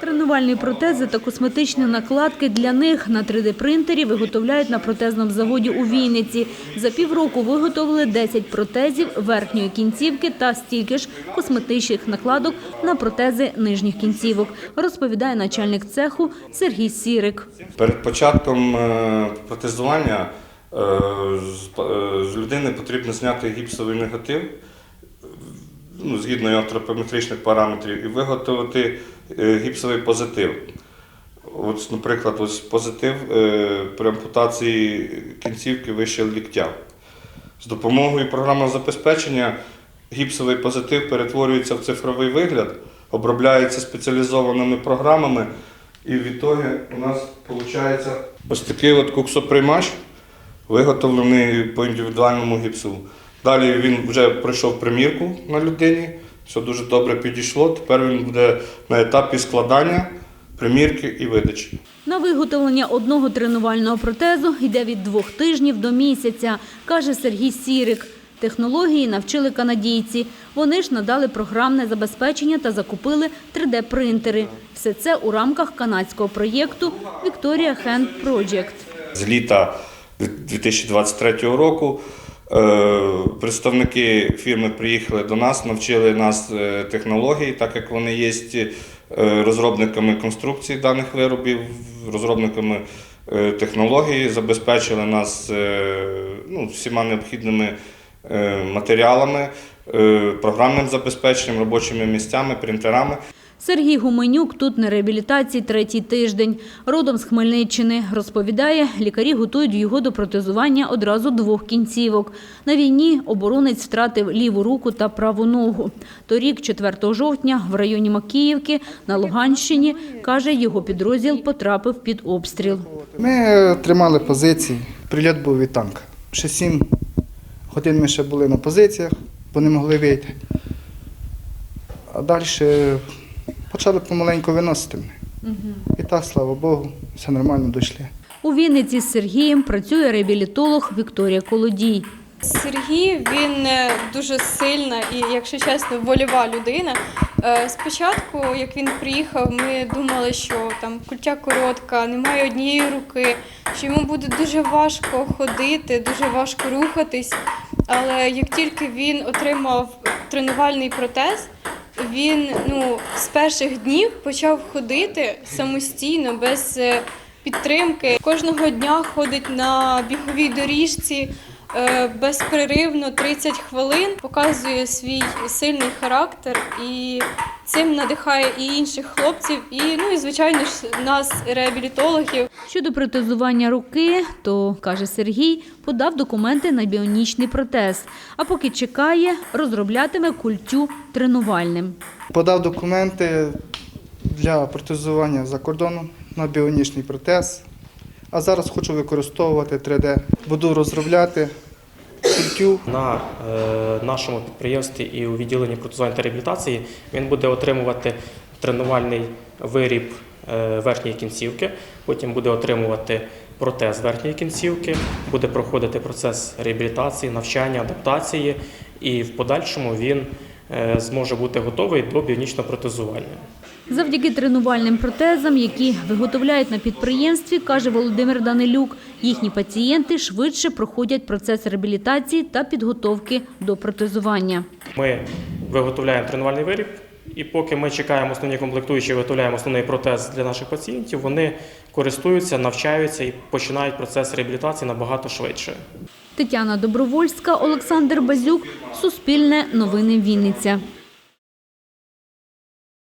Тренувальні протези та косметичні накладки для них на 3D-принтері виготовляють на протезному заводі у Вінниці. За півроку виготовили 10 протезів верхньої кінцівки та стільки ж косметичних накладок на протези нижніх кінцівок, розповідає начальник цеху Сергій Сірик. Перед початком е, протезування е, е, з людини потрібно зняти гіпсовий негатив ну, згідно антропометричних параметрів і виготовити е, гіпсовий позитив. От, наприклад, ось позитив е, при ампутації кінцівки вище ліктя. З допомогою програмного забезпечення гіпсовий позитив перетворюється в цифровий вигляд, обробляється спеціалізованими програмами, і в ітогі у нас виходить ось такий от куксоприймач, виготовлений по індивідуальному гіпсу. Далі він вже пройшов примірку на людині, все дуже добре підійшло. Тепер він буде на етапі складання, примірки і видачі. На виготовлення одного тренувального протезу йде від двох тижнів до місяця, каже Сергій Сірик. Технології навчили канадійці. Вони ж надали програмне забезпечення та закупили 3D-принтери. Все це у рамках канадського проєкту Victoria Hand Project. З літа 2023 року представники фірми приїхали до нас, навчили нас е, технологій, так як вони є е, розробниками конструкцій даних виробів, розробниками е, технологій, забезпечили нас е, ну, всіма необхідними е, матеріалами, е, програмним забезпеченням, робочими місцями, принтерами. Сергій Гуменюк тут на реабілітації третій тиждень. Родом з Хмельниччини. Розповідає, лікарі готують його до протезування одразу двох кінцівок. На війні оборонець втратив ліву руку та праву ногу. Торік, 4 жовтня, в районі Макіївки на Луганщині, каже, його підрозділ потрапив під обстріл. Ми тримали позиції. Прильот був від танка. Ще сім годин ми ще були на позиціях, бо не могли вийти. А далі почали помаленьку виносити мене. І так, слава Богу, все нормально дійшли. У Вінниці з Сергієм працює реабілітолог Вікторія Колодій. Сергій він е, дуже сильна і, якщо чесно, вольова людина. Е, Спочатку, як він приїхав, ми думали, що там культя коротка, немає однієї руки, що йому буде дуже важко ходити, дуже важко рухатись. Але як тільки він отримав тренувальний протез, він ну, з перших днів почав ходити самостійно, без е, підтримки. Кожного дня ходить на біговій доріжці безперервно 30 хвилин, показує свій сильний характер і цим надихає і інших хлопців, і ну і звичайно ж нас, реабілітологів. Щодо протезування руки, то, каже Сергій, подав документи на біонічний протез. А поки чекає, розроблятиме культю тренувальним. Подав документи для протезування за кордоном на біонічний протез. А зараз хочу використовувати 3D. Буду розробляти культю. На е, нашому підприємстві і у відділенні протезування та реабілітації він буде отримувати тренувальний виріб е, верхньої кінцівки, потім буде отримувати протез верхньої кінцівки, буде проходити процес реабілітації, навчання, адаптації, і в подальшому він зможе бути готовий до біонічного протезування. Завдяки тренувальним протезам, які виготовляють на підприємстві, каже Володимир Данилюк, їхні пацієнти швидше проходять процес реабілітації та підготовки до протезування. Ми виготовляємо тренувальний виріб, і поки ми чекаємо основні комплектуючі, виготовляємо основний протез для наших пацієнтів, вони користуються, навчаються і починають процес реабілітації набагато швидше. Тетяна Добровольська, Олександр Базюк, Суспільне новини Вінниця.